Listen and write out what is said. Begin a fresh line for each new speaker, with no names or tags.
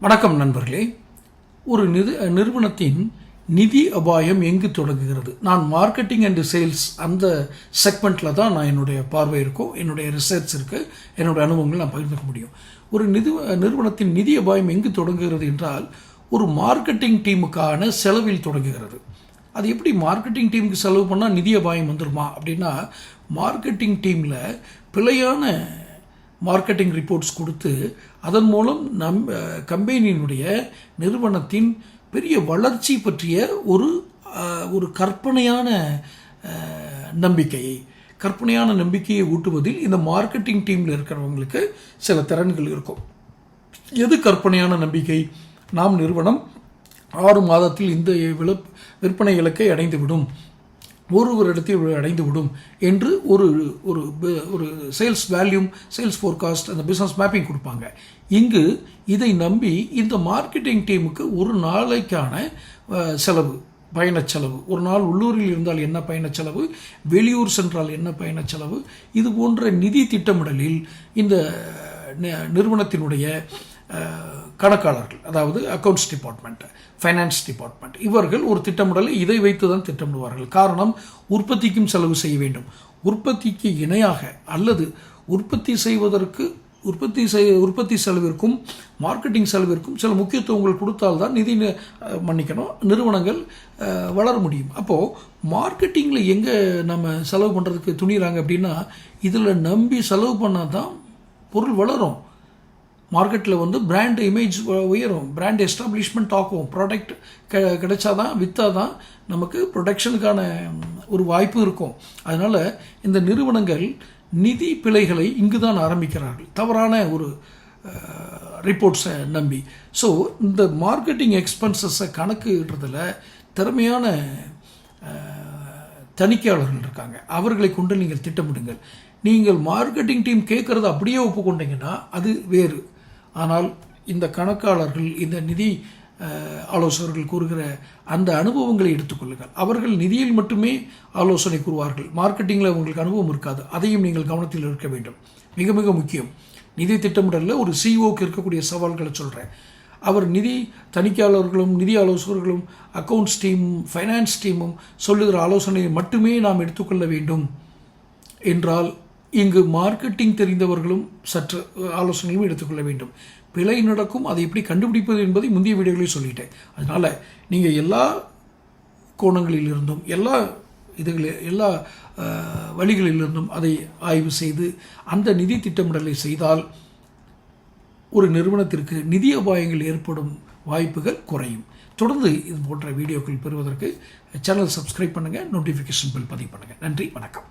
வணக்கம் நண்பர்களே. ஒரு நிறு நிறுவனத்தின் நிதி அபாயம் எங்கு தொடங்குகிறது? நான் மார்க்கெட்டிங் அண்ட் சேல்ஸ் அந்த செக்மெண்ட்டில் தான் நான் என்னுடைய பார்வை இருக்கும் என்னுடைய ரிசர்ச் இருக்குது என்னுடைய அனுபவங்கள் நான் பகிர்ந்துக்க முடியும். ஒரு நிதி நிறுவனத்தின் நிதி அபாயம் எங்கு தொடங்குகிறது என்றால் ஒரு மார்க்கெட்டிங் டீமுக்கான செலவில் தொடங்குகிறது. அது எப்படி மார்க்கெட்டிங் டீமுக்கு செலவு பண்ணால் நிதி அபாயம் வந்துருமா அப்படின்னா மார்க்கெட்டிங் டீமில் பிழையான மார்க்கெட்டிங் ரிப்போர்ட்ஸ் கொடுத்து அதன் மூலம் நம் கம்பெனியினுடைய நிறுவனத்தின் பெரிய வளர்ச்சி பற்றிய ஒரு ஒரு கற்பனையான நம்பிக்கையை கற்பனையான நம்பிக்கையை ஊட்டுவதில் இந்த மார்க்கெட்டிங் டீமில் இருக்கிறவங்களுக்கு சில திறன்கள் இருக்கும். எது கற்பனையான நம்பிக்கை? நாம் நிறுவனம் ஆறு மாதத்தில் இந்த விற்பனை இலக்கை அடைந்துவிடும். ஒரு ஒரு இடத்தில் அடைந்துவிடும் என்று ஒரு ஒரு ஒரு சேல்ஸ் வேல்யூம் சேல்ஸ் ஃபோர்காஸ்ட் அந்த பிஸ்னஸ் மேப்பிங் கொடுப்பாங்க. இங்கு இதை நம்பி இந்த மார்க்கெட்டிங் டீமுக்கு ஒரு நாளைக்கான செலவு பயணச்செலவு ஒரு நாள் உள்ளூரில் இருந்தால் என்ன பயணச்செலவு வெளியூர் சென்றால் என்ன பயணச்செலவு இது போன்ற நிதி திட்டமிடலில் இந்த நிறுவனத்தினுடைய கணக்காளர்கள் அதாவது அக்கௌண்ட்ஸ் டிபார்ட்மெண்ட் ஃபைனான்ஸ் டிபார்ட்மெண்ட் இவர்கள் ஒரு திட்டமிடலை இதை வைத்து தான் திட்டமிடுவார்கள். காரணம் உற்பத்திக்கும் செலவு செய்ய வேண்டும். உற்பத்திக்கு இணையாக அல்லது உற்பத்தி செய்வதற்கு உற்பத்தி செய் உற்பத்தி செலவிற்கும் மார்க்கெட்டிங் செலவிற்கும் சில முக்கியத்துவங்கள் கொடுத்தால்தான் நிதி மன்னிக்கணும் நிறுவனங்கள் வளர முடியும். அப்போது மார்க்கெட்டிங்கில் எங்கே நம்ம செலவு பண்ணுறதுக்கு துணிகிறாங்க அப்படின்னா இதில் நம்பி செலவு பண்ணால் தான் பொருள் வளரும். மார்க்கெட்டில் வந்து பிராண்ட் இமேஜ் உயரும். பிராண்ட் எஸ்டாப்ளிஷ்மெண்ட் ஆகும் ப்ராடக்ட் க கிடைச்சாதான் விற்றா தான் நமக்கு ப்ரொடக்ஷனுக்கான ஒரு வாய்ப்பு இருக்கும். அதனால் இந்த நிறுவனங்கள் நிதி பிழைகளை இங்கு தான் ஆரம்பிக்கிறார்கள். தவறான ஒரு ரிப்போர்ட்ஸை நம்பி. ஸோ இந்த மார்க்கெட்டிங் எக்ஸ்பென்சஸை கணக்குன்றதில் திறமையான தணிக்கையாளர்கள் இருக்காங்க. அவர்களை கொண்டு நீங்கள் திட்டமிடுங்கள். நீங்கள் மார்க்கெட்டிங் டீம் கேட்குறத அப்படியே ஒப்புக்கொண்டீங்கன்னா அது வேறு. ஆனால் இந்த கணக்காளர்கள் இந்த நிதி ஆலோசகர்கள் கூறுகிற அந்த அனுபவங்களை எடுத்துக்கொள்ளுங்கள் அவர்கள் நிதியில் மட்டுமே ஆலோசனை கூறுவார்கள். மார்க்கெட்டிங்கில் உங்களுக்கு அனுபவம் இருக்காது. அதையும் நீங்கள் கவனத்தில் இருக்க வேண்டும். மிக மிக முக்கியம். நிதி திட்டமிடலில் ஒரு சிஓக்கு இருக்கக்கூடிய சவால்களை சொல்கிறேன் அவர் நிதி தணிக்கையாளர்களும் நிதி ஆலோசகர்களும் அக்கவுண்ட்ஸ் டீமும் ஃபைனான்ஸ் டீமும் சொல்லுகிற ஆலோசனையை மட்டுமே நாம் எடுத்துக்கொள்ள வேண்டும் என்றால் இங்கு மார்க்கெட்டிங் தெரிந்தவர்களும் சற்று ஆலோசனைகளும் எடுத்துக்கொள்ள வேண்டும். பிழை நடக்கும் அதை எப்படி கண்டுபிடிப்பது என்பதை முந்தைய வீடியோகளையும் சொல்லிட்டேன். அதனால் நீங்கள் எல்லா கோணங்களிலிருந்தும் எல்லா இதுகளில் எல்லா வழிகளிலிருந்தும் அதை ஆய்வு செய்து அந்த நிதி திட்டமிடலை செய்தால் ஒரு நிறுவனத்திற்கு நிதி அபாயங்கள் ஏற்படும் வாய்ப்புகள் குறையும். தொடர்ந்து இது போன்ற வீடியோக்கள் பெறுவதற்கு சேனல் சப்ஸ்கிரைப் பண்ணுங்கள் நோட்டிஃபிகேஷன் பில் பதிவு பண்ணுங்கள் நன்றி வணக்கம்.